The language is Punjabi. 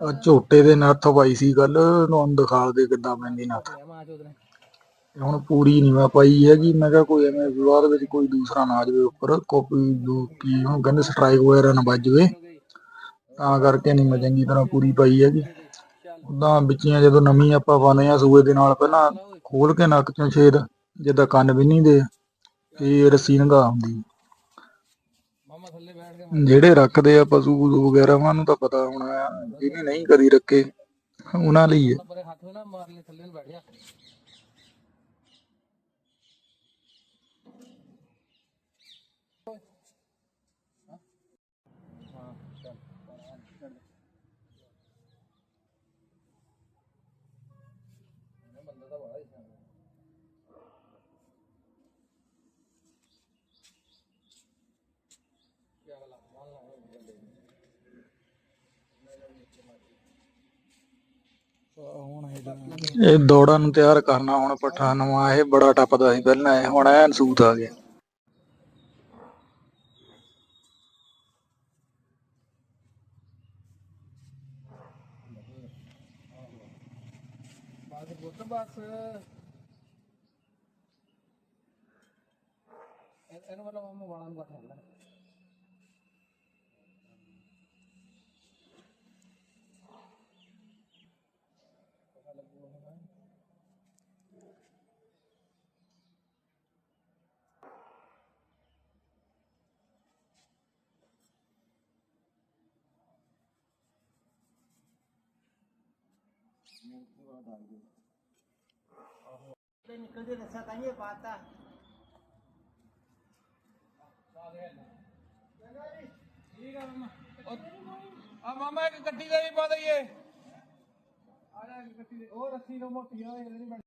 ਆ ਝੋਟੇ ਦੇ ਨੱਥ ਪਾਈ ਸੀ ਗੱਲ ਤੁਹਾਨੂੰ ਦਿਖਾ ਦੇ ਕਿੱਦਾਂ ਪੈਂਦੀ ਨੱਥ। ਤੇ ਹੁਣ ਪੂਰੀ ਨਹੀਂ ਮੈਂ ਪਾਈ ਹੈਗੀ ਮੈਂ ਕਿਹਾ ਕੋਈ ਐਵੇਂ ਵਿਵਾਦ ਵਿੱਚ ਕੋਈ ਦੂਸਰਾ ਨਾ ਆ ਜਾਵੇ ਉੱਪਰ ਕਾਪੀ ਦੂ ਕੀ ਉਹ ਕਹਿੰਦੇ ਸਟ੍ਰਾਈਕ ਵਗੈਰਾ ਨਾ ਵੱਜ ਜਾਵੇ ਤਾਂ ਕਰਕੇ ਨਹੀਂ ਮੈਂ ਚੰਗੀ ਤਰ੍ਹਾਂ ਪੂਰੀ ਪਾਈ ਹੈਗੀ। ਉਦਾਂ ਵਿੱਚੀਆਂ ਜਦੋਂ ਨਵੀਂ ਆਪਾਂ ਪਾਉਂਦੇ ਆ ਸੂਏ ਦੇ ਨਾਲ ਪਹਿਲਾਂ ਖੋਲ ਕੇ ਨੱਕ ਚੋਂ ਛੇਦ ਜਿੱਦਾਂ ਕੰਨ ਵੀ ਨਹੀਂ ਦੇ ਤੇ ਰੱਸੀ ਨੰਗਾ ਹੁੰਦੀ ਜਿਹੜੇ ਰੱਖਦੇ ਆ ਪਸ਼ੂ ਵਗੈਰਾ, ਉਹਨਾਂ ਨੂੰ ਤਾਂ ਪਤਾ ਹੋਣਾ ਆ, ਜਿਹਨੇ ਨਹੀਂ ਕਦੀ ਰੱਖੇ, ਉਹਨਾਂ ਲਈ ਹੈ ਇਹ ਦੌੜਾਂ ਨੂੰ ਤਿਆਰ ਕਰਨਾ ਹੁਣ ਪੱਠਾ ਨਵਾਂ ਇਹ ਬੜਾ ਟੱਪਦਾ ਸੀ ਪਹਿਲਾਂ, ਇਹ ਹੁਣ ਐਨ ਸੂਤ ਆ ਗਿਆ। ਇਹਨੂੰ ਮਤਲਬ ਮੈਂ ਵਾਲਾਂ ਨੂੰ ਕੱਟ ਲੈਣਾ। ਨਿਕਲ ਜੇ ਰੱਸਾ ਤਾਂ ਇਹ ਪਾਤਾ ਆ। ਮਾਮਾ ਇੱਕ ਗੱਡੀ ਦਾ ਵੀ ਪਾ ਦਈਏ। ਆ ਜਾ ਗੱਡੀ ਦੇ ਉਹ ਰੱਸੀ ਨੂੰ ਮੋਟੀ ਹੋਏ ਨਹੀਂ